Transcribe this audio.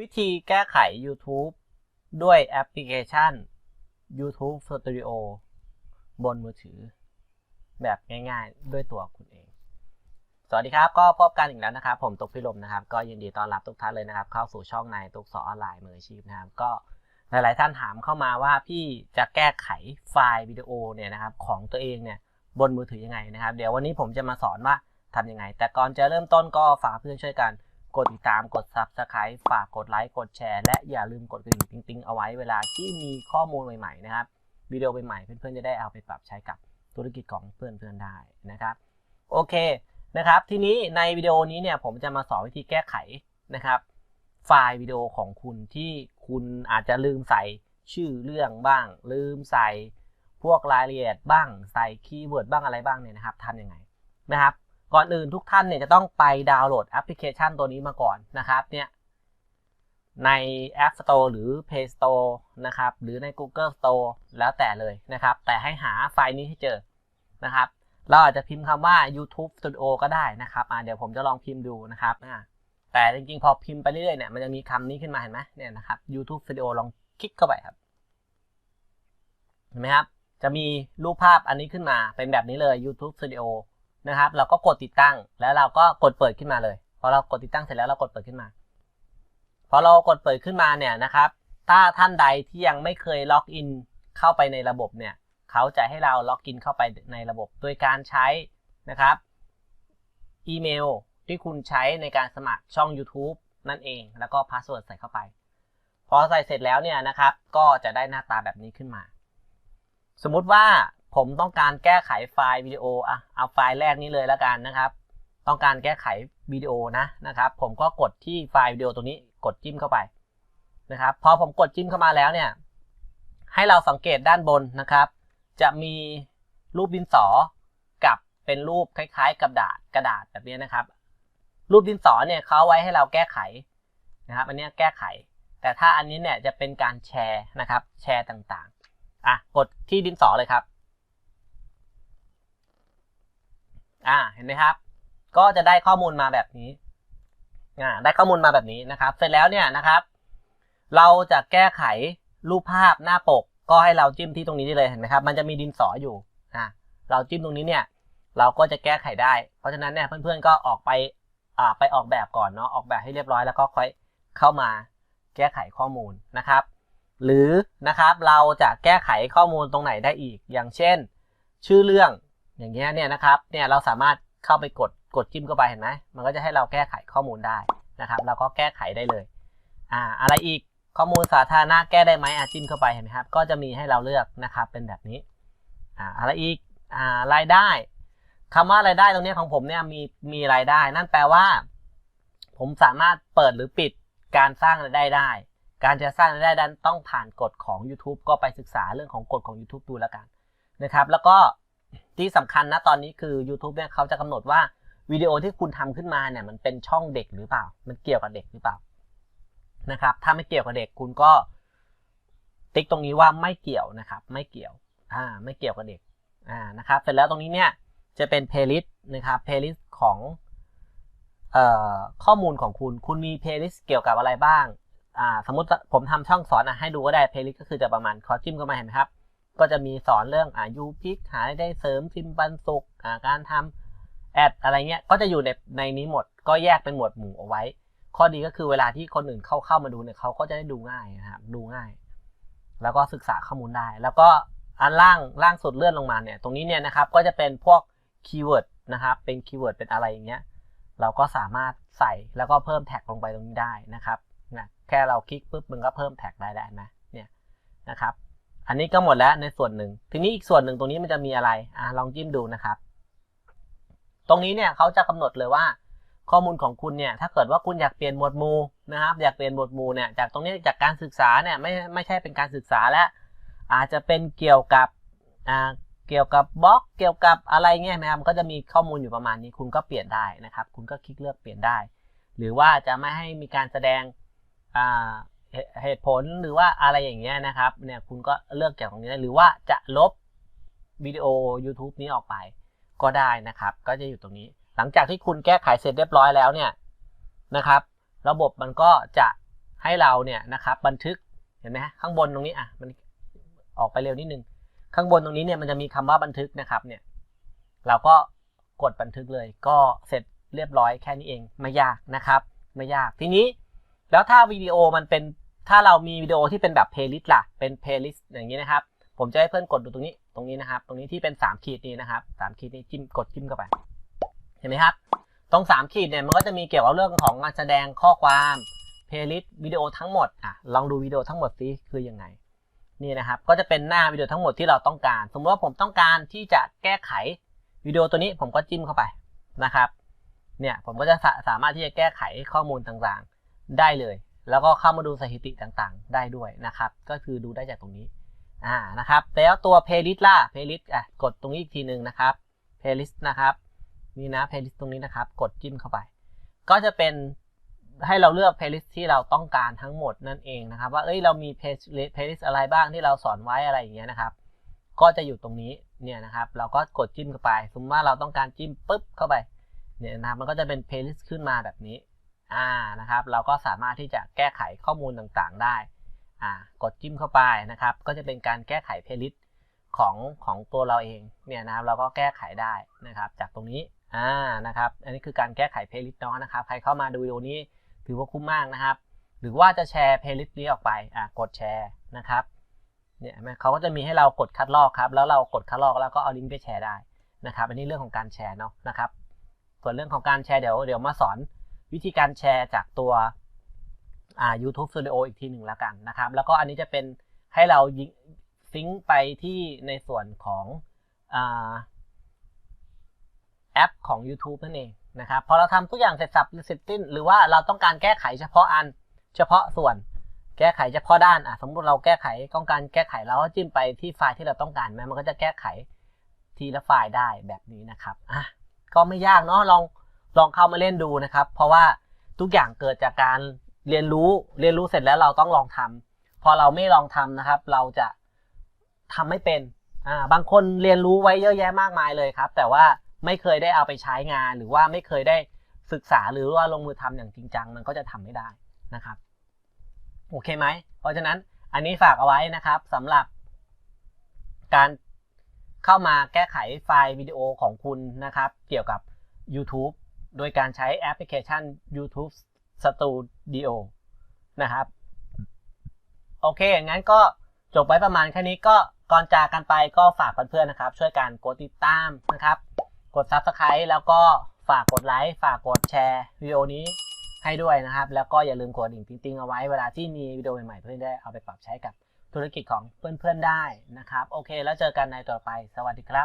วิธีแก้ไข YouTube ด้วยแอปพลิเคชัน YouTube Studio บนมือถือ แบบง่ายๆ ด้วยตัวคุณเอง สวัสดีครับ ก็พบกันอีกแล้วนะครับ ผมตุกพิรมนะครับ ก็ยินดีต้อนรับทุกท่านเลยนะครับ เข้าสู่ช่องในตุกสอออนไลน์มืออาชีพนะครับ ก็หลายๆท่านถามเข้ามาว่าพี่จะแก้ไขไฟล์วิดีโอเนี่ยนะครับของตัวเองเนี่ยบนมือถือยังไงนะครับ เดี๋ยววันนี้ผมจะมาสอนว่าทำยังไง แต่ก่อนจะเริ่มต้นก็ฝากเพื่อนช่วยกัน กดติดตามกด Subscribe ฝากกดไลค์กดแชร์และอย่าลืมกดกระดิ่งติ๊งๆเอาไว้เวลาที่มีข้อมูลใหม่ๆนะครับวิดีโอใหม่ๆเพื่อนๆจะได้เอาไปปรับใช้กับธุรกิจของเพื่อนๆได้นะครับโอเคนะครับ ทีนี้ในวิดีโอนี้เนี่ยผมจะมาสอนวิธีแก้ไขนะครับ ไฟล์วิดีโอของคุณที่คุณอาจจะลืมใส่ชื่อเรื่องบ้าง ลืมใส่พวกรายละเอียดบ้างใส่คีย์เวิร์ดบ้างอะไรบ้างเนี่ยนะครับทำยังไงนะครับ ก่อนอื่นทุกท่านเนี่ยจะต้องไปดาวน์โหลดแอปพลิเคชันตัวนี้มาก่อนนะครับเนี่ยใน App Store หรือ Play Store นะครับหรือใน Google Store แล้วแต่เลยนะครับ แต่ให้หาไฟล์นี้ให้เจอนะครับ เราอาจจะพิมพ์คำว่า YouTube Studio ก็ได้นะครับเดี๋ยวผมจะลองพิมพ์ดูนะครับแต่จริงๆ พอพิมพ์ไปเรื่อยๆเนี่ยมันจะมีคำนี้ขึ้นมาเห็นไหมเนี่ยนะครับ YouTube Studio ลองคลิกเข้าไปครับ เห็นไหมครับ จะมีรูปภาพอันนี้ขึ้นมาเป็นแบบนี้เลย YouTube Studio นะครับ เราก็กดติดตั้งแล้วเราก็กดเปิดขึ้นมาเลยพอเรากดติดตั้งเสร็จแล้วเรากดเปิดขึ้นมา พอเรากดเปิดขึ้นมาเนี่ยนะครับ ถ้าท่านใดที่ยังไม่เคยล็อกอินเข้าไปในระบบเนี่ยเขาจะให้เราล็อกอินเข้าไปในระบบโดยการใช้นะครับอีเมลที่คุณใช้ในการสมัครช่อง YouTube นั่นเอง แล้วก็พาสเวิร์ดใส่เข้าไป พอใส่เสร็จแล้วเนี่ยนะครับ ก็จะได้หน้าตาแบบนี้ขึ้นมา สมมุติว่า ผมต้องการแก้ไขไฟล์วิดีโออะเอาไฟล์แรกนี้เลยแล้วกันนะครับ ต้องการแก้ไขวิดีโอนะนะครับ ผมก็กดที่ไฟล์วิดีโอตรงนี้กดจิ้มเข้าไปนะครับพอผมกดจิ้มเข้ามาแล้วเนี่ย ให้เราสังเกตด้านบนนะครับ จะมีรูปดินสอกับเป็นรูปคล้ายๆกับดาษกระดาษแบบนี้นะครับ รูปดินสอเนี่ยเขาไว้ให้เราแก้ไขนะครับ อันนี้แก้ไข แต่ถ้าอันนี้เนี่ยจะเป็นการแชร์นะครับ แชร์ต่างๆอะกดที่ดินสอเลยครับ อ่าเห็นไหมครับ ก็จะได้ข้อมูลมาแบบนี้อ่าได้ข้อมูลมาแบบนี้นะครับ เสร็จแล้วเนี่ยนะครับ เราจะแก้ไขรูปภาพหน้าปก ก็ให้เราจิ้มที่ตรงนี้ได้เลยเห็นไหมครับ มันจะมีดินสออยู่อ่าเราจิ้มตรงนี้เนี่ย เราก็จะแก้ไขได้ เพราะฉะนั้นเนี่ยเพื่อนๆก็ออกไปอ่าไปออกแบบก่อนเนาะออกแบบให้เรียบร้อยแล้วก็ค่อยเข้ามาแก้ไขข้อมูลนะครับ หรือนะครับเราจะแก้ไขข้อมูลตรงไหนได้อีก อย่างเช่น ชื่อเรื่อง อย่างเงี้ยเนี่ยนะครับเนี่ยเราสามารถเข้าไปกดกดจิ้มเข้าไปเห็นไหมมันก็จะให้เราแก้ไขข้อมูลได้นะครับ เราก็แก้ไขได้เลยอ่าอะไรอีกข้อมูลสาธารณะแก้ได้ไหมอาจิ้มเข้าไปเห็นไหมครับ ก็จะมีให้เราเลือกนะครับเป็นแบบนี้อ่าอะไรอีกอ่ารายได้คำว่ารายได้ตรงนี้ของผมเนี่ยมีมีรายได้ นั่นแปลว่า ผมสามารถเปิดหรือปิดการสร้างรายได้ได้ การจะสร้างรายได้ดันต้องผ่านกฎของ YouTube ก็ไปศึกษาเรื่องของกฎของ YouTube ดูแล้วกันนะครับ แล้วก็ ที่สำคัญนะตอนนี้คือ YouTube เนี่ยเขาจะกำหนดว่าวิดีโอที่คุณทำขึ้นมาเนี่ยมันเป็นช่องเด็กหรือเปล่า มันเกี่ยวกับเด็กหรือเปล่านะครับ ถ้าไม่เกี่ยวกับเด็กคุณก็ ติ๊กตรงนี้ว่าไม่เกี่ยวนะครับ ไม่เกี่ยวอ่าไม่เกี่ยวกับเด็กอ่านะครับ เสร็จแล้วตรงนี้เนี่ยจะเป็น playlist นะครับ playlist ของเอ่อข้อมูลของคุณ คุณมี playlist เกี่ยวกับอะไรบ้างอ่าสมมติผมทำช่องสอนอะให้ดูก็ได้ playlist ก็คือจะประมาณคอจิ้มเข้ามาเห็นไหมครับ ก็จะมีสอนเรื่องอ่ายูพิกหาได้เสริมพิมพ์ปันสุกอ่าการทำแอดอะไรเงี้ยก็จะอยู่ในในนี้หมดก็แยกเป็นหมวดหมู่เอาไว้ ข้อดีก็คือเวลาที่คนอื่นเข้าเข้ามาดูเนี่ยเขาก็จะได้ดูง่ายนะครับดูง่าย แล้วก็ศึกษาข้อมูลได้ แล้วก็อันล่างล่างสุดเลื่อนลงมาเนี่ยตรงนี้เนี่ยนะครับก็จะเป็นพวกคีย์เวิร์ดนะครับเป็นคีย์เวิร์ดเป็นอะไรอย่างเงี้ยเราก็สามารถใส่แล้วก็เพิ่มแท็กลงไปตรงนี้ได้นะครับนะแค่เราคลิกปุ๊บมันก็เพิ่มแท็กได้แล้วนะเนี่ยนะครับ อันนี้ก็หมดแล้วในส่วนหนึ่ง ทีนี้อีกส่วนหนึ่งตรงนี้มันจะมีอะไรอะลองจิ้มดูนะครับ ตรงนี้เนี่ยเขาจะกำหนดเลยว่า ข้อมูลของคุณเนี่ย ถ้าเกิดว่าคุณอยากเปลี่ยนหมวดหมู่นะครับ อยากเปลี่ยนหมวดหมู่เนี่ย จากตรงนี้จากการศึกษาเนี่ยไม่ไม่ใช่เป็นการศึกษาแล้วอาจจะเป็นเกี่ยวกับอ่าเกี่ยวกับบล็อก เกี่ยวกับอะไรเงี้ยนะครับก็จะมีข้อมูลอยู่ประมาณนี้ คุณก็เปลี่ยนได้นะครับ คุณก็คลิกเลือกเปลี่ยนได้ หรือว่าจะไม่ให้มีการแสดงอ่า เหตุผลหรือว่าอะไรอย่างเงี้ยนะครับเนี่ยคุณก็เลือกจากตรงนี้ได้หรือว่าจะลบวิดีโอ YouTube นี้ออกไปก็ได้นะครับ ก็จะอยู่ตรงนี้ หลังจากที่คุณแก้ไขเสร็จเรียบร้อยแล้วเนี่ยนะครับ ระบบมันก็จะให้เราเนี่ยนะครับบันทึกเห็นไหมฮะข้างบนตรงนี้อะมันออกไปเร็วนิดนึงข้างบนตรงนี้เนี่ยมันจะมีคำว่าบันทึกนะครับเนี่ยเราก็กดบันทึกเลย ก็เสร็จเรียบร้อยแค่นี้เองไม่ยากนะครับ ไม่ยากทีนี้ แล้วถ้าวิดีโอมันเป็น ถ้าเรามีวิดีโอที่เป็นแบบเพลย์ลิสต์ล่ะ เป็นเพลย์ลิสต์อย่างนี้นะครับ ผมจะให้เพื่อนกดดูตรงนี้ ตรงนี้นะครับ ตรงนี้ที่เป็น 3 ขีดนี้นะครับ 3 ขีดนี้จิ้มกดจิ้มเข้าไป เห็นไหมครับ ตรง 3 ขีดเนี่ยมันก็จะมีเกี่ยวกับเรื่องของการแสดงข้อความเพลย์ลิสต์วิดีโอทั้งหมด อะ ลองดูวิดีโอทั้งหมดซิคือยังไง นี่นะครับ ก็จะเป็นหน้าวิดีโอทั้งหมดที่เราต้องการ สมมติว่าผมต้องการที่จะแก้ไขวิดีโอตัวนี้ผมก็จิ้มเข้าไปนะครับ เนี่ยผมก็จะสาสามารถที่จะแก้ไขข้อมูลต่างๆ ได้เลย แล้วก็เข้ามาดูสถิติต่างๆ ได้ด้วยนะครับ ก็คือดูได้จากตรงนี้อ่านะครับ แล้วตัว playlist ล่ะ playlist อะกดตรงนี้อีกทีหนึ่งนะครับ playlist นะครับนี่นะ playlist ตรงนี้นะครับ กดจิ้มเข้าไป ก็จะเป็นให้เราเลือก playlist ที่เราต้องการทั้งหมดนั่นเองนะครับ ว่าเอ้ยเรามี playlist playlist อะไรบ้างที่เราสอนไว้อะไรอย่างเงี้ยนะครับ ก็จะอยู่ตรงนี้เนี่ยนะครับ เราก็กดจิ้มเข้าไป สมมติว่าเราต้องการจิ้มปุ๊บเข้าไปเนี่ยนะครับมันก็จะเป็น playlist ขึ้นมาแบบนี้ อ่านะครับ เราก็สามารถที่จะแก้ไขข้อมูลต่างๆได้อ่ากดจิ้มเข้าไปนะครับ ก็จะเป็นการแก้ไขเพลย์ลิสต์ของของตัวเราเองเนี่ยนะครับเราก็แก้ไขได้นะครับ จากตรงนี้อ่านะครับ อันนี้คือการแก้ไขเพลย์ลิสต์เนาะนะครับ ใครเข้ามาดูวิดีโอนี้ถือว่าคุ้มมากนะครับ หรือว่าจะแชร์เพลย์ลิสต์นี้ออกไปอ่ากดแชร์นะครับเนี่ยเขาก็จะมีให้เรากดคัดลอกครับ แล้วเรากดคัดลอกแล้วก็เอาลิงก์ไปแชร์ได้นะครับ อันนี้เรื่องของการแชร์เนาะนะครับ ส่วนเรื่องของการแชร์เดี๋ยวเดี๋ยวมาสอน วิธีการแชร์จากตัวอ่า YouTube Studio อีกทีหนึ่งแล้วกันนะครับ แล้วก็อันนี้จะเป็นให้เราซิงค์ไปที่ในส่วนของอาแอปของ YouTube นั่นเองนะครับพอเราทำทุกอย่างเสร็จสับเสร็จสิ้น หรือว่าเราต้องการแก้ไขเฉพาะอันเฉพาะส่วน แก้ไขเฉพาะด้านอะสมมติเราแก้ไขต้องการแก้ไขเราก็จิ้มไปที่ไฟล์ที่เราต้องการไหมมันก็จะแก้ไขทีละไฟล์ได้แบบนี้นะครับอะก็ไม่ยากเนาะลอง ลองเข้ามาเล่นดูนะครับ เพราะว่าทุกอย่างเกิดจากการเรียนรู้เรียนรู้เสร็จแล้วเราต้องลองทำพอเราไม่ลองทำนะครับ เราจะทำไม่เป็นอ่าบางคนเรียนรู้ไว้เยอะแยะมากมายเลยครับ แต่ว่าไม่เคยได้เอาไปใช้งานหรือว่าไม่เคยได้ศึกษาหรือว่าลงมือทำอย่างจริงจัง มันก็จะทำไม่ได้นะครับโอเคไหมเพราะฉะนั้นอันนี้ฝากเอาไว้นะครับสำหรับการเข้ามาแก้ไขไฟล์วิดีโอของคุณนะครับ เกี่ยวกับ YouTube โดยการใช้แอปพลิเคชัน YouTube Studio นะครับ โอเค งั้นก็จบไว้ประมาณแค่นี้ก็ก่อนจากกันไปก็ฝากเพื่อนๆนะครับ ช่วยกันกดติดตามนะครับ กด Subscribe แล้วก็ฝากกดไลค์ฝากกดแชร์วิดีโอนี้ให้ด้วยนะครับ แล้วก็อย่าลืมกดดิ่งติ๊งๆเอาไว้เวลาที่มีวิดีโอใหม่ๆเพื่อนได้เอาไปปรับใช้กับธุรกิจของเพื่อนๆได้นะครับ โอเค แล้วเจอกันในต่อไป สวัสดีครับ